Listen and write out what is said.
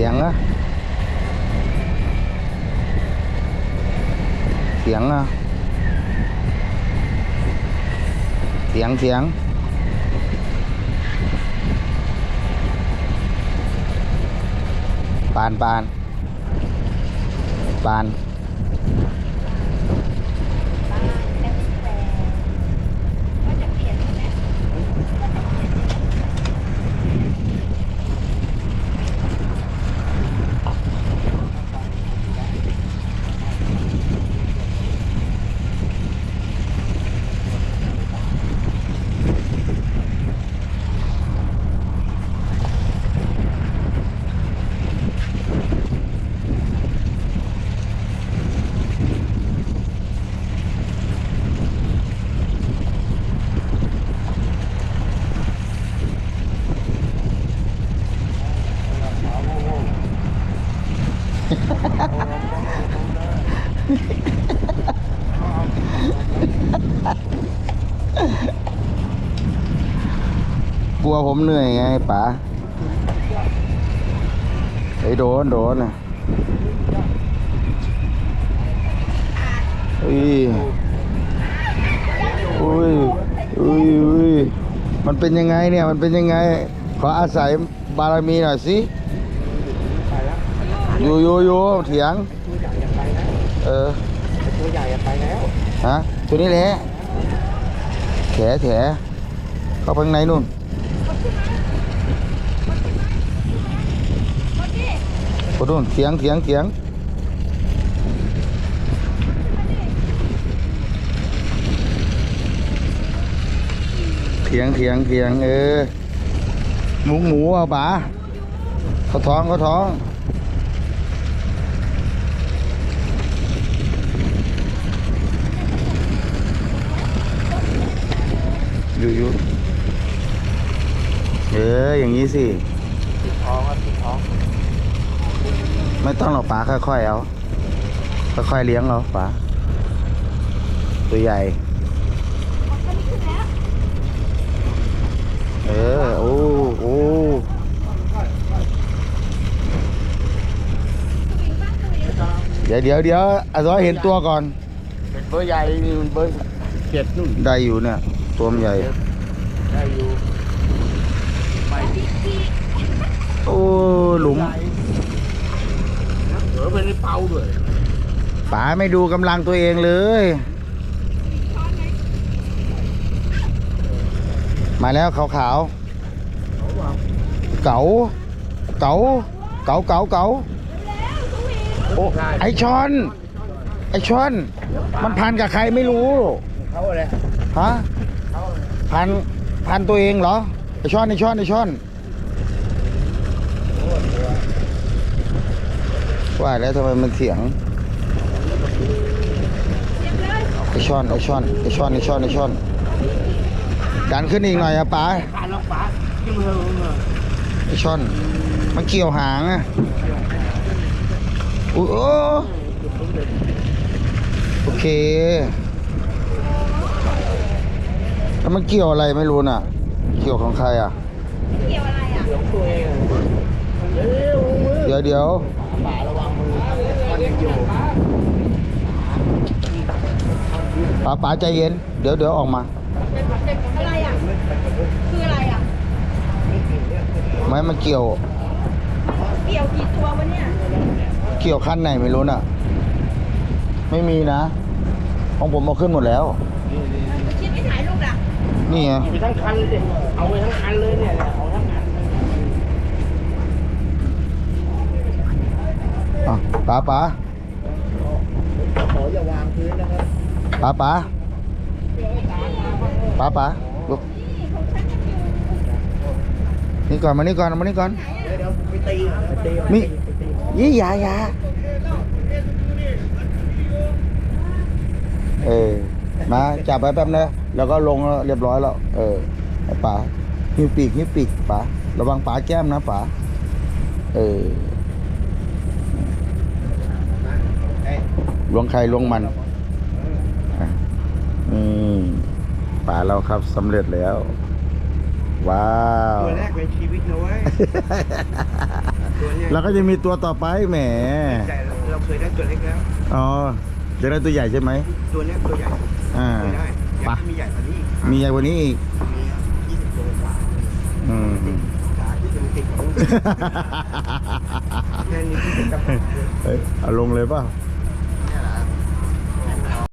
สียงอะเสียงอะเสียงเสียงปานปานปาน กลัวผมเหนื่อยไงป๋าไอ้โดนโดนน่ะอุ้ยอุ้ยอุ้ยอุ้ยมันเป็นยังไงเนี่ย มันเป็นยังไง ขออาศัยบารมีหน่อยสิ อยู่อยู่อยู่เถียง ตัวใหญ่จะไปแล้วเออ ตัวใหญ่จะไปแล้วฮะ ตัวนี้แหละ แถแถเข้าไปข้างในนู่นไปนู่นเถียงเถียงเถียงเถียงเถียงเถียงเออหมูหมูเอาป๋าเขาท้องเขาท้อง ยู่อยู่เอออย่างนี้สิติดท้องครับติดท้องไม่ต้องหรอกป๋าค่อยๆเอาค่อยๆเลี้ยงเราป๋าตัวใหญ่เออโอ้โอ้เดี๋ยวเดี๋ยวเดี๋ยวอาซอยเห็นตัวก่อนเป็นเบอร์ใหญ่นี่มันเบอร์เจ็ดนู่นได้อยู่เนี่ย ตัวมันใหญ่ ได้อยู่ไม่โอ้หลุมใญ่เออเป็นเป่าด้วยป๋าไม่ดูกำลังตัวเองเลย มาแล้วขาวขาวเขาว่าๆเก๋าเก๋าเก๋าเก๋าเก๋าโอ้ไอชอน ไอชอน มันพันกับใครไม่รู้เขาอะไรฮะเขาอะไร พันพันตัวเองเหรอไอชอนไอชอนไอชอนว่าแล้วทำไมมันเสียงไอชอนไอชอนไอชอนไอชอนไอชอนดันขึ้นอีกหน่อยอะป๋าขาดล็อกปากขึ้นมาเถอะไอชอนมันเกี่ยวหางอะโอ้โอเค แล้วมันเกี่ยวอะไรไม่รู้น่ะ เกี่ยวของใครอะเดี๋ยวตัวเองเร็วมือเดี๋ยวเดี๋ยวป่าระวังมือมันยังอยู่ป๋าป๋าใจเย็น เดี๋ยวเดี๋ยวออกมา อะไรอะ คืออะไรอะ ไม้มันเกี่ยว เกี่ยวกี่ตัววะเนี่ย เกี่ยวขั้นไหนไม่รู้น่ะ ไม่มีนะ ของผมเอาขึ้นหมดแล้ว คิดไม่ถ่ายรูปล่ะ นี่ไงเอาไปทั้งคันเลยเอาไปทั้งคันเลยเนี่ยเอาทั้งคันอะป๋าป๋าขออย่าวางพื้นนะครับป๋าป๋าป๋าป๋าลุกนี่ก่อนมานี่ก่อนมานี่ก่อนมิยี่ยายาเออ มาจับไปแป๊บนะแล้วก็ลงแล้วเรียบร้อยแล้ว เออไอ้ป๋าหิ้วปีกหิ้วปีกป๋าระวังป๋าแก้มนะป๋าเออลวงใครลวงมันอะอืมป๋าเราครับสำเร็จแล้ว ว้าวตัวแรกในชีวิตนะเว้ยตัวเนี้ยแล้วก็จะมีตัวต่อไปแหมแต่เราเคยได้ตัวเล็กแล้วอ๋อจะได้ตัวใหญ่ใช่ไหมตัวเนี้ยตัวใหญ่ อ่า เคยได้อยากให้มีใหญ่กว่านี้อีกมีใหญ่กว่านี้อีก มียี่สิบตัวกว่าอืม ขาที่จะมีติดของแค่นี้ที่จะกระเป๋าเฮ้ยเอาลงเลยเปล่าเ